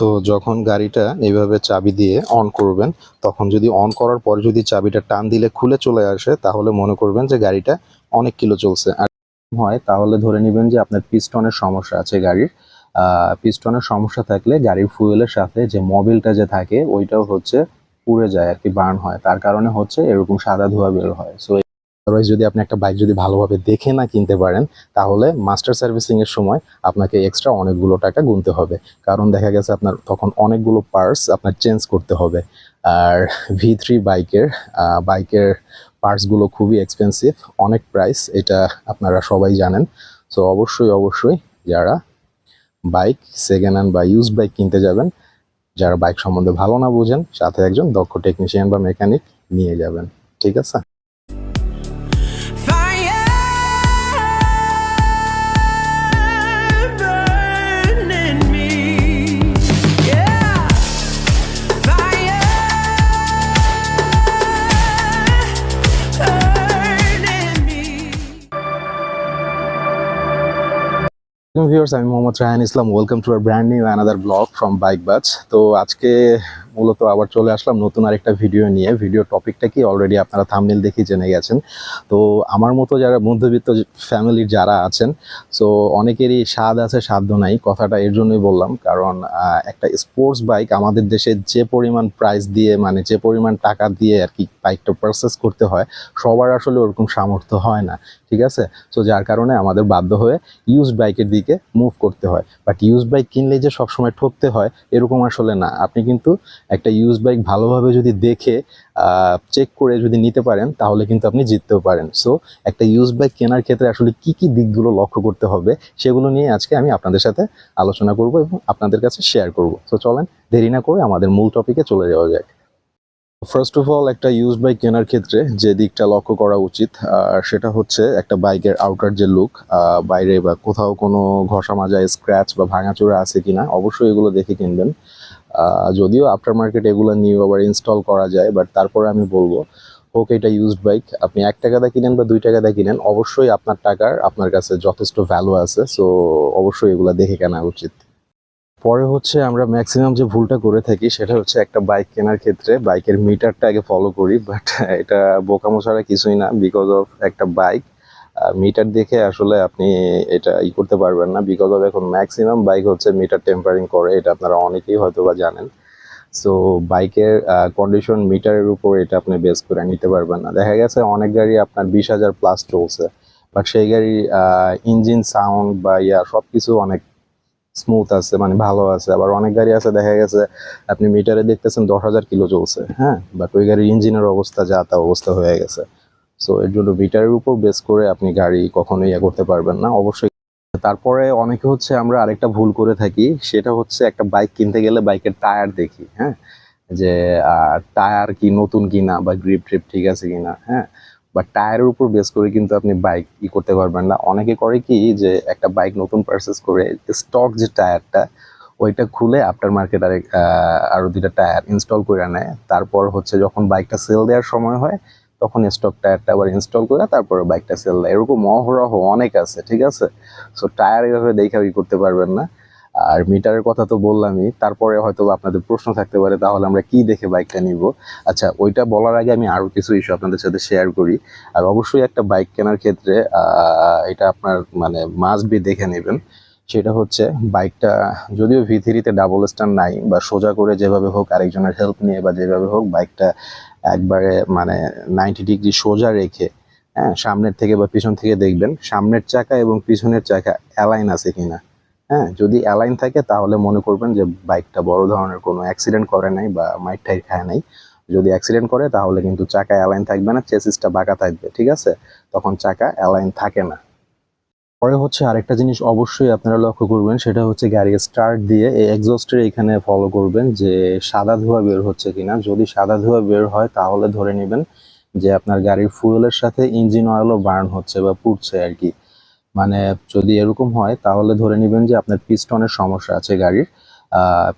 তো যখন গাড়িটা এইভাবে চাবি দিয়ে অন করবেন, তখন যদি অন করার পর যদি চাবিটা টান দিলে খুলে চলে আসে, তাহলে মনে করবেন যে গাড়িটা অনেক কিলো চলছে। আর হয়, তাহলে ধরে নেবেন যে আপনার পিস্টনের সমস্যা আছে গাড়ির। পিস্টনের সমস্যা থাকলে গাড়ির ফুয়েলের সাথে যে মবিলটা যে থাকে, ওইটাও হচ্ছে পুড়ে যায় আর কি বার্ন হয়। তার কারণে হচ্ছে এরকম সাদা ধোঁয়া বের হয়। সো আদারওয়াইজ যদি আপনি একটা বাইক যদি ভালোভাবে দেখে না কিনতে পারেন, তাহলে মাস্টার সার্ভিসিং এর সময় আপনাকে এক্সট্রা অনেকগুলো টাকা গুনতে হবে। কারণ দেখা গেছে আপনার তখন অনেকগুলো পার্টস আপনার চেঞ্জ করতে হবে। আর ভি থ্রি বাইকের বাইকের পার্টসগুলো খুবই এক্সপেন্সিভ অনেক প্রাইস এটা আপনারা সবাই জানেন। সো অবশ্যই অবশ্যই যারা বাইক সেকেন্ড হ্যান্ড বা ইউজ বাইক কিনতে যাবেন, যারা বাইক সম্বন্ধে ভালো না বোঝেন, সাথে একজন দক্ষ টেকনিশিয়ান বা মেকানিক নিয়ে যাবেন। ঠিক আছে? ভিউয়ার্স আমি Mohammad Rayan Islam welcome to our brand new another blog from bike buzz তো আজকে মূলত আবার চলে আসলাম নতুন আরেকটা ভিডিও নিয়ে। ভিডিও টপিকটা কি? অলরেডি আপনারা থামনেল দেখে জেনে গেছেন। তো আমার মতো যারা মধ্যবিত্ত ফ্যামিলির যারা আছেন সো অনেকেরই স্বাদ আছে সাধ্য নাই, কথাটা এর জন্যই বললাম। কারণ একটা স্পোর্টস বাইক আমাদের দেশে যে পরিমাণ প্রাইস দিয়ে মানে যে পরিমাণ টাকা দিয়ে আর কি বাইকটা পারচেস করতে হয়, সবার আসলে ওরকম সামর্থ্য হয় না। ঠিক আছে? তো যার কারণে আমাদের বাধ্য হয়ে ইউজ বাইকের দিকে মুভ করতে হয়। বাট ইউজ বাইক কিনলে যে সবসময় ঠকতে হয়, এরকম আসলে না। আপনি কিন্তু একটা ইউজ বাইক ভালোভাবে যদি দেখে চেক করে যদি নিতে পারেন, তাহলে কিন্তু আপনি জিততেও পারেন। সো একটা ইউজ বাইক কেনার ক্ষেত্রে আসলে কি কি দিকগুলো লক্ষ্য করতে হবে, সেগুলো নিয়ে আজকে আমি আপনাদের সাথে আলোচনা করব এবং আপনাদের কাছে শেয়ার করব। তো চলেন দেরি না করে আমাদের মূল টপিকে চলে যাওয়া যাক। ফার্স্ট অফ অল একটা ইউজ বাইক কেনার ক্ষেত্রে যে দিকটা লক্ষ্য করা উচিত সেটা হচ্ছে একটা বাইকের আউটার যে লুক বাইরে বা কোথাও কোনো ঘষা মাজা স্ক্র্যাচ বা ভাঙাচোরা আছে কিনা, অবশ্যই এগুলো দেখে কিনবেন। যদিও আফটার মার্কেট এগুলো নিউ আবার ইনস্টল করা যায় বাট তারপরে আমি বলব, হোক এটা ইউজড বাইক আপনি এক টাকা দিয়ে কিনেন বা দুই টাকা দিয়ে কিনেন, অবশ্যই আপনার টাকার, আপনার কাছে যথেষ্ট ভ্যালু আছে সো অবশ্যই এগুলো দেখে কেনা উচিত। পরে হচ্ছে আমরা ম্যাক্সিমাম যে ভুলটা করে থাকি, সেটা হচ্ছে একটা বাইক কেনার ক্ষেত্রে বাইকের মিটারটা আগে ফলো করি বাট এটা বোকামো ছাড়া কিছুই না বিকজ অফ একটা বাইক মিটার দেখে আসলে আপনি এটা ই করতে পারবেন না বিকজ অফ এখন ম্যাক্সিমাম বাইক হচ্ছে মিটার টেম্পারিং করে, এটা আপনারা অনেকেই হয়তো বা জানেন সো বাইকের কন্ডিশন মিটারের উপর এটা আপনি বেস করে নিতে পারবেন না। দেখা গেছে অনেক গাড়ি আপনার বিশ হাজার প্লাস চলছে বাট সেই গাড়ির ইঞ্জিন সাউন্ড বা ইয়া সব কিছু অনেক স্মুথ আছে মানে ভালো আছে। আবার অনেক গাড়ি আছে, দেখা গেছে আপনি মিটারে দেখতেছেন দশ হাজার কিলো চলছে হ্যাঁ? বাট ওই গাড়ির ইঞ্জিনের অবস্থা, যা তা অবস্থা হয়ে গেছে। সো এর জন্য মিটারের উপর বেস করে আপনি গাড়ি কখনোই ইয়ে করতে পারবেন না। অবশ্যই তারপরে অনেকে হচ্ছে আমরা আরেকটা ভুল করে থাকি সেটা হচ্ছে একটা বাইক কিনতে গেলে বাইকের টায়ার দেখি হ্যাঁ? যে টায়ার কি নতুন কিনা বা গ্রিপ ট্রিপ ঠিক আছে কিনা হ্যাঁ? বা টায়ারের উপর বেস করে কিন্তু আপনি বাইক ই করতে পারবেন না। অনেকে করে কি যে একটা বাইক নতুন পারচেস করে স্টক যে টায়ারটা ওইটা খুলে আফটার মার্কেট আরেক আহ, আরও দুইটা টায়ার ইনস্টল করে নেয়। তারপর হচ্ছে যখন বাইকটা সেল দেওয়ার সময় হয় তখন স্টক টায়ারটা আবার ইনস্টল করে তারপরে বাইকটা সেল দেয়। এরকম অহরহ অনেক আছে, ঠিক আছে? সো টায়ার এভাবে দেখে করতে পারবেন না। আর মিটারের কথা তো বললামই, তারপরে হয়তো আপনাদের প্রশ্ন থাকতে পারে, তাহলে আমরা কি দেখে বাইকটা নিব? আচ্ছা ওইটা বলার আগে আমি আরও কিছু ইস্যু আপনাদের সাথে শেয়ার করি। আর অবশ্যই একটা বাইক কেনার ক্ষেত্রে এটা আপনার মানে মাস্ট বি দেখে নেবেন। সেটা হচ্ছে বাইকটা যদিও ভি থ্রিতে ডাবল স্ট্যান্ড নাই, বা সোজা করে যেভাবে হোক আরেকজনের হেল্প নিয়ে বা যেভাবে হোক বাইকটা একবারে মানে নাইনটি ডিগ্রি সোজা রেখে হ্যাঁ সামনের থেকে বা পিছন থেকে দেখবেন, সামনের চাকা এবং পিছনের চাকা অ্যালাইন আছে কিনা। হ্যাঁ যদি অ্যালাইন থাকে তাহলে মনে করবেন যে বাইকটা বড় ধরনের কোনো অ্যাক্সিডেন্ট করে নাই বা মাইট টাইট খায় নাই। যদি অ্যাক্সিডেন্ট করে তাহলে কিন্তু চাকা অ্যালাইন থাকবে না চেসিসটা বাঁকা থাকবে, ঠিক আছে? তখন চাকা অ্যালাইন থাকে না। পরে হচ্ছে আরেকটা জিনিস অবশ্যই আপনারা লক্ষ্য করবেন, সেটা হচ্ছে গাড়ি স্টার্ট দিয়ে এক্সস্টের এখানে ফলো করবেন যে সাদা ধোঁয়া বের হচ্ছে কিনা। যদি সাদা ধোঁয়া বের হয় তাহলে ধরে নেবেন যে আপনার গাড়ির ফুয়েলের সাথে ইঞ্জিন অয়েলও বার্ন হচ্ছে বা পুড়ছে আর কি। মানে যদি এরকম হয় তাহলে ধরে নেবেন যে আপনার পিস্টনের সমস্যা আছে গাড়ির।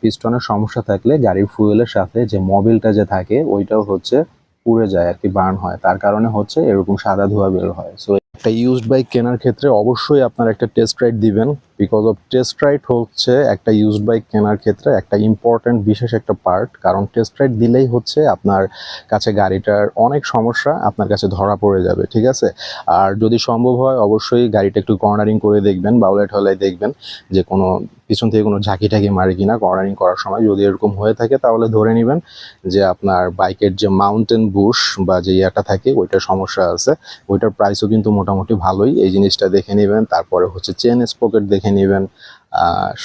পিস্টনের সমস্যা থাকলে গাড়ির ফুয়েলের সাথে যে মোবিলটা যে থাকে ওইটাও হচ্ছে পুড়ে যায় আর কি বার্ন হয়। তার কারণে হচ্ছে এরকম সাদা ধোঁয়া বের হয়। সো একটা ইউজড বাইক কেনার ক্ষেত্রে অবশ্যই আপনার একটা টেস্ট রাইড দিবেন। বিকজ অফ টেস্ট রাইড হচ্ছে একটা ইউজড বাইক কেনার ক্ষেত্রে একটা ইম্পর্ট্যান্ট বিশেষ একটা পার্ট কারণ টেস্ট রাইড দিলেই হচ্ছে আপনার কাছে গাড়িটার অনেক সমস্যা আপনার কাছে ধরা পড়ে যাবে, ঠিক আছে? আর যদি সম্ভব হয়, অবশ্যই গাড়িটা একটু কর্নারিং করে দেখবেন বাউলেট হলে দেখবেন যে কোনো, পিছন থেকে কোনো ঝাঁকি টাকি মারে কিনা কর্নারিং করার সময়। যদি এরকম হয়ে থাকে, তাহলে ধরে নেবেন যে আপনার বাইকের যে মাউন্টেন বুশ বা যে ইয়াটা থাকে, ওইটার সমস্যা আছে। ওইটার প্রাইসও কিন্তু মোটামুটি ভালোই। এই জিনিসটা দেখে নেবেন। তারপরে হচ্ছে চেন স্পকেট দেখে নেবেন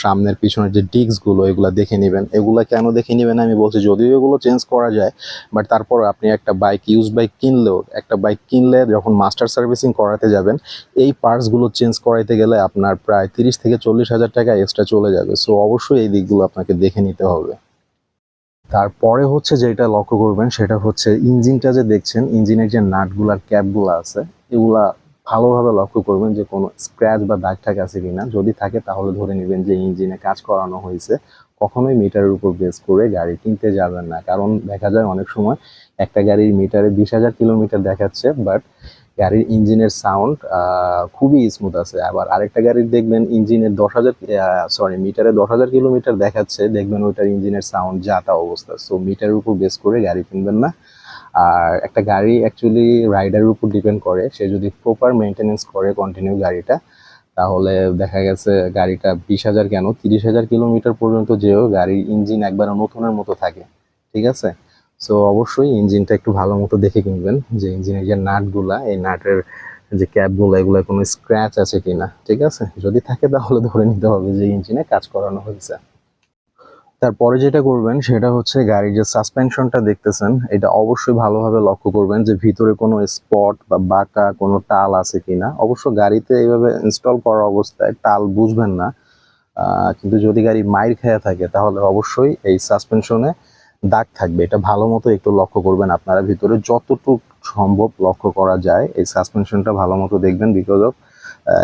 সামনের পিছনের যে ডিস্কগুলো, এগুলো দেখে নেবেন। এগুলো কেন দেখে নেবেন আমি বলছি, যদিও এগুলো চেঞ্জ করা যায়, বাট তারপর আপনি একটা বাইক ইউজ বাইক কিনলেও, একটা বাইক কিনলে যখন মাস্টার সার্ভিসিং করাতে যাবেন, এই পার্টসগুলো চেঞ্জ করাইতে গেলে আপনার প্রায় তিরিশ থেকে চল্লিশ হাজার টাকা এক্সট্রা চলে যাবে। সো অবশ্যই এই দিকগুলো আপনাকে দেখে নিতে হবে। তারপরে হচ্ছে যেটা লক্ষ্য করবেন, সেটা হচ্ছে ইঞ্জিনটা যে দেখছেন ইঞ্জিনের যে নাটগুলার ক্যাপগুলো আছে, এগুলা ভালোভাবে লক্ষ্য করবেন যে কোনো স্ক্র্যাচ বা দাগ টাগ আছে কিনা। যদি থাকে, তাহলে ধরে নেবেন যে ইঞ্জিনে কাজ করানো হয়েছে। কখনোই মিটারের উপর বেস করে গাড়ি কিনতে যাবেন না। কারণ দেখা যায় অনেক সময় একটা গাড়ির মিটারে বিশ হাজার কিলোমিটার দেখাচ্ছে বাট গাড়ির ইঞ্জিনের সাউন্ড খুবই স্মুথ আছে। আবার আরেকটা গাড়ির দেখবেন ইঞ্জিনের দশ হাজার সরি মিটারে দশ হাজার কিলোমিটার দেখাচ্ছে, দেখবেন ওইটার ইঞ্জিনের সাউন্ড যা তা অবস্থা। সো মিটারের উপর বেস করে গাড়ি কিনবেন না। আর একটা গাড়ি অ্যাকচুয়ালি রাইডারের উপর ডিপেন্ড করে। সে যদি প্রপার মেনটেনেন্স করে কন্টিনিউ গাড়িটা, তাহলে দেখা গেছে গাড়িটা বিশ হাজার কেন? তিরিশ হাজার কিলোমিটার পর্যন্ত যেও গাড়ির ইঞ্জিন একবার নতুনের মতো থাকে, ঠিক আছে? সো অবশ্যই ইঞ্জিনটা একটু ভালো মতো দেখে কিনবেন, যে ইঞ্জিনের যে নাটগুলা, এই নাটের যে ক্যাপগুলো এগুলো কোনো স্ক্র্যাচ আছে কিনা, ঠিক আছে? যদি থাকে তাহলে ধরে নিতে হবে যে ইঞ্জিনে কাজ করানো হয়েছে। তারপরে যেটা করবেন, সেটা হচ্ছে গাড়ির যে সাসপেনশনটা দেখতেছেন, এটা অবশ্যই ভালোভাবে লক্ষ্য করবেন যে ভিতরে কোনো স্পট বা বাঁকা কোনো টাল আছে কিনা। অবশ্য গাড়িতে এইভাবে ইনস্টল করা অবস্থায় টাল বুঝবেন না। কিন্তু যদি গাড়ি মাইর খেয়ে থাকে, তাহলে অবশ্যই এই সাসপেনশনে দাগ থাকবে। এটা ভালো মতো একটু লক্ষ্য করবেন আপনারা ভিতরে। যতটুকু সম্ভব লক্ষ্য করা যায়, এই সাসপেনশনটা ভালো মতো দেখবেন বিকজ অফ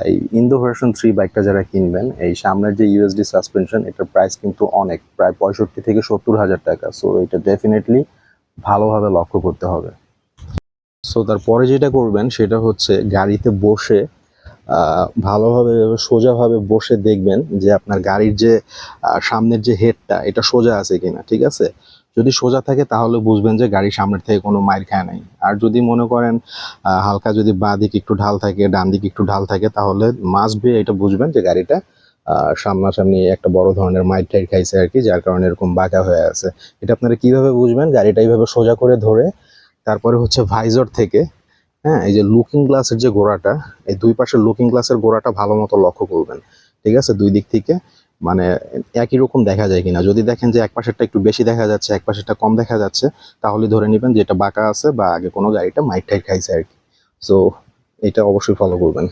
এই ইন্দো ভার্সন থ্রি বাইকটা যারা কিনবেন, এই সামনের যে ইউএসডি সাসপেনশন এটার প্রাইস কিন্তু অনেক, প্রায় পঁয়ষট্টি থেকে সত্তর হাজার টাকা। সো এটা ডেফিনেটলি ভালোভাবে লক্ষ্য করতে হবে। সো তারপরে যেটা করবেন, সেটা হচ্ছে গাড়িতে বসে ভালোভাবে সোজাভাবে বসে দেখবেন যে আপনার গাড়ির যে সামনের যে হেডটা এটা সোজা আছে কিনা, ঠিক আছে? যদি সোজা থাকে, তাহলে বুঝবেন যে গাড়ির সামনের থেকে কোনো মাইর খায় নাই। আর যদি মনে করেন হালকা যদি বাঁ দিকে একটু ঢাল থাকে, ডান দিকে একটু ঢাল থাকে, তাহলে মাস্ট বি এটা বুঝবেন যে গাড়িটা সামনাসামনি একটা বড় ধরনের মাইর টাইর খাইছে আর কি, যার কারণে এরকম বাঁকা হয়ে আছে। এটা আপনারা কীভাবে বুঝবেন? গাড়িটা এইভাবে সোজা করে ধরে, তারপরে হচ্ছে ভাইজর থেকে হ্যাঁ এই যে লুকিং গ্লাসের যে গোড়াটা, এই দুই পাশের লুকিং গ্লাসের গোড়াটা ভালো মতো লক্ষ্য করবেন। ঠিক আছে? দুই দিক থেকে। মানে একই রকম দেখা যায় কিনা। যদি দেখেন যে এক পাশেরটা একটু বেশি দেখা যাচ্ছে এক পাশেরটা কম দেখা যাচ্ছে, তাহলে ধরে নেবেন যে এটা বাঁকা আছে বা আগে কোনো গাড়িটা মাইক টাইক খাইছে আর কি। সো এটা অবশ্যই ফলো করবেন।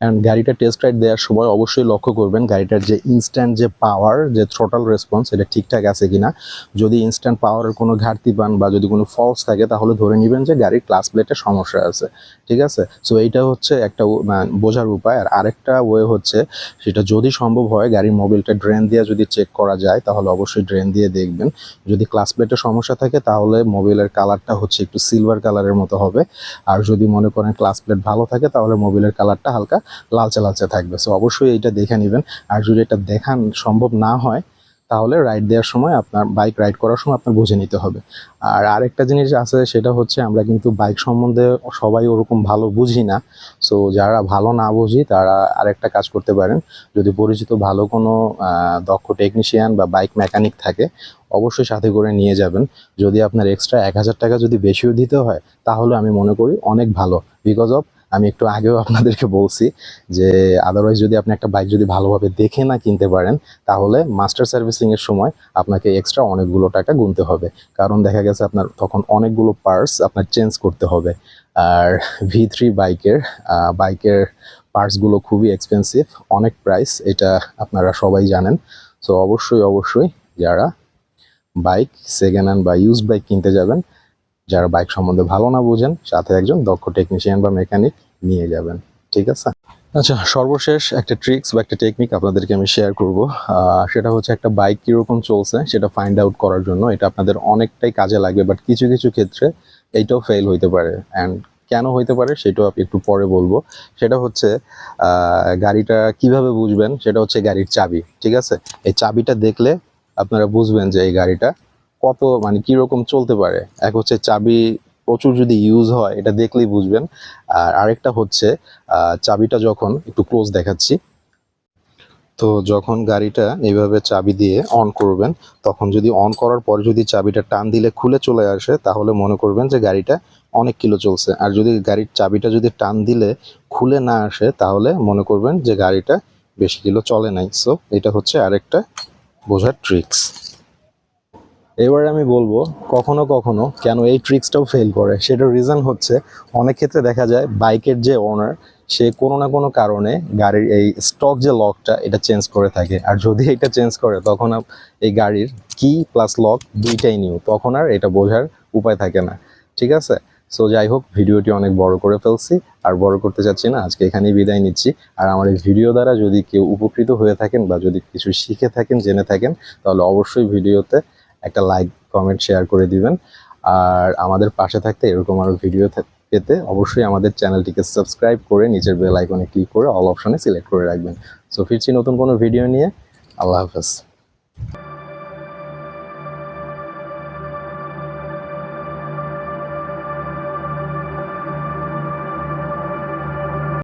অ্যান্ড গাড়িটা টেস্ট রাইড দেওয়ার সময় অবশ্যই লক্ষ্য করবেন গাড়িটার যে ইনস্ট্যান্ট যে পাওয়ার যে থ্রোটাল রেসপন্স এটা ঠিকঠাক আছে কিনা। যদি ইনস্ট্যান্ট পাওয়ারের কোনো ঘাটতি পান বা যদি কোনো ফলস থাকে, তাহলে ধরে নেবেন যে গাড়ির ক্লাস প্লেটের সমস্যা আছে। ঠিক আছে? সো এইটা হচ্ছে একটা মানে বোঝার উপায়। আর আরেকটা ওয়ে হচ্ছে, সেটা যদি সম্ভব হয়, গাড়ির মোবিলটা ড্রেন দিয়ে যদি চেক করা যায়, তাহলে অবশ্যই ড্রেন দিয়ে দেখবেন। যদি ক্লাস প্লেটের সমস্যা থাকে, তাহলে মোবিলের কালারটা হচ্ছে একটু সিলভার কালারের মতো হবে। আর যদি মনে করেন ক্লাস প্লেট ভালো থাকে, তাহলে মোবিলের কালারটা হালকা লালচে লালচে থাকবে। সো অবশ্যই এটা দেখে নেবেন। আর যদি এটা দেখান সম্ভব না হয়, তাহলে রাইড দেওয়ার সময় আপনার বাইক রাইড করার সময় আপনার বুঝে নিতে হবে। আর আরেকটা জিনিস আছে, সেটা হচ্ছে আমরা কিন্তু বাইক সম্বন্ধে সবাই ওরকম ভালো বুঝি না। সো যারা ভালো না বুঝি, তারা আরেকটা কাজ করতে পারেন। যদি পরিচিত ভালো কোনো দক্ষ টেকনিশিয়ান বা বাইক মেকানিক থাকে, অবশ্যই সাথে করে নিয়ে যাবেন। যদি আপনার এক্সট্রা এক হাজার টাকা যদি বেশিও দিতে হয়, তাহলে আমি মনে করি অনেক ভালো। বিকজ অফ আমি একটু আগেও আপনাদেরকে বলছি যে আদারওয়াইজ যদি আপনি একটা বাইক যদি ভালোভাবে দেখে না কিনতে পারেন, তাহলে মাস্টার সার্ভিসিং এর সময় আপনাকে এক্সট্রা অনেকগুলো টাকা গুনতে হবে। কারণ দেখা গেছে আপনার তখন অনেকগুলো পার্টস আপনার চেঞ্জ করতে হবে। আর ভি থ্রি বাইকের বাইকের পার্টসগুলো খুবই এক্সপেন্সিভ অনেক প্রাইস এটা আপনারা সবাই জানেন। সো অবশ্যই অবশ্যই যারা বাইক সেকেন্ড হ্যান্ড বা ইউজ বাইক কিনতে যাবেন যারা বাইক সম্বন্ধে ভালো না বুঝেন, সাথে একজন দক্ষ টেকনিশিয়ান বা মেকানিক নিয়ে যাবেন। ঠিক আছে? আচ্ছা সর্বশেষ একটা ট্রিক্স বা একটা টেকনিক আপনাদেরকে আমি শেয়ার করব। সেটা হচ্ছে একটা বাইক কীরকম চলছে, সেটা ফাইন্ড আউট করার জন্য। এটা আপনাদের অনেকটাই কাজে লাগবে বাট কিছু কিছু ক্ষেত্রে এইটাও ফেল হইতে পারে। অ্যান্ড কেন হইতে পারে, সেটাও একটু পরে বলব। সেটা হচ্ছে গাড়িটা কীভাবে বুঝবেন, সেটা হচ্ছে গাড়ির চাবি। ঠিক আছে? এই চাবিটা দেখলে আপনারা বুঝবেন যে এই গাড়িটা কত মানে কীরকম চলতে পারে? এক হচ্ছে চাবি প্রচুর যদি ইউজ হয়, এটা দেখলেই বুঝবেন। আর আরেকটা হচ্ছে চাবিটা যখন একটু ক্লোজ দেখাচ্ছি, তো যখন গাড়িটা এইভাবে চাবি দিয়ে অন করবেন, তখন যদি অন করার পরে যদি চাবিটা টান দিলে খুলে চলে আসে, তাহলে মনে করবেন যে গাড়িটা অনেক কিলো চলছে। আর যদি গাড়ির চাবিটা যদি টান দিলে খুলে না আসে, তাহলে মনে করবেন যে গাড়িটা বেশি কিলো চলে নাই। সো এটা হচ্ছে আরেকটা বোঝার ট্রিক্স এবারে আমি বলব, কখনো কখনো কেন এই ট্রিক্সটাও ফেল করে? সেটার রিজন হচ্ছে, অনেক ক্ষেত্রে দেখা যায় বাইকের যে ওনার সে কোনো না কোনো কারণে গাড়ির এই স্টক যে লকটা এটা চেঞ্জ করে থাকে। আর যদি এটা চেঞ্জ করে, তখন এই গাড়ির কি প্লাস লক দুইটাই নিউ তখন আর এটা বোঝার উপায় থাকে না। ঠিক আছে? সো যাই হোক, ভিডিওটি অনেক বড় করে ফেলছি। আর বড় করতে চাচ্ছি না, আজকে এখানেই বিদায় নিচ্ছি। আর আমার এই ভিডিও দ্বারা যদি কেউ উপকৃত হয়ে থাকেন বা যদি কিছু শিখে থাকেন, জেনে থাকেন, তাহলে অবশ্যই ভিডিওতে একটা লাইক কমেন্ট শেয়ার করে দিবেন। আর আমাদের পাশে থাকতে এরকম আরও ভিডিও পেতে অবশ্যই আমাদের চ্যানেলটিকে সাবস্ক্রাইব করে নিজের বেল আইকনে ক্লিক করে অল অপশনে সিলেক্ট করে রাখবেন। সো ফিরছি নতুন কোনো ভিডিও নিয়ে। আল্লাহ হাফেজ।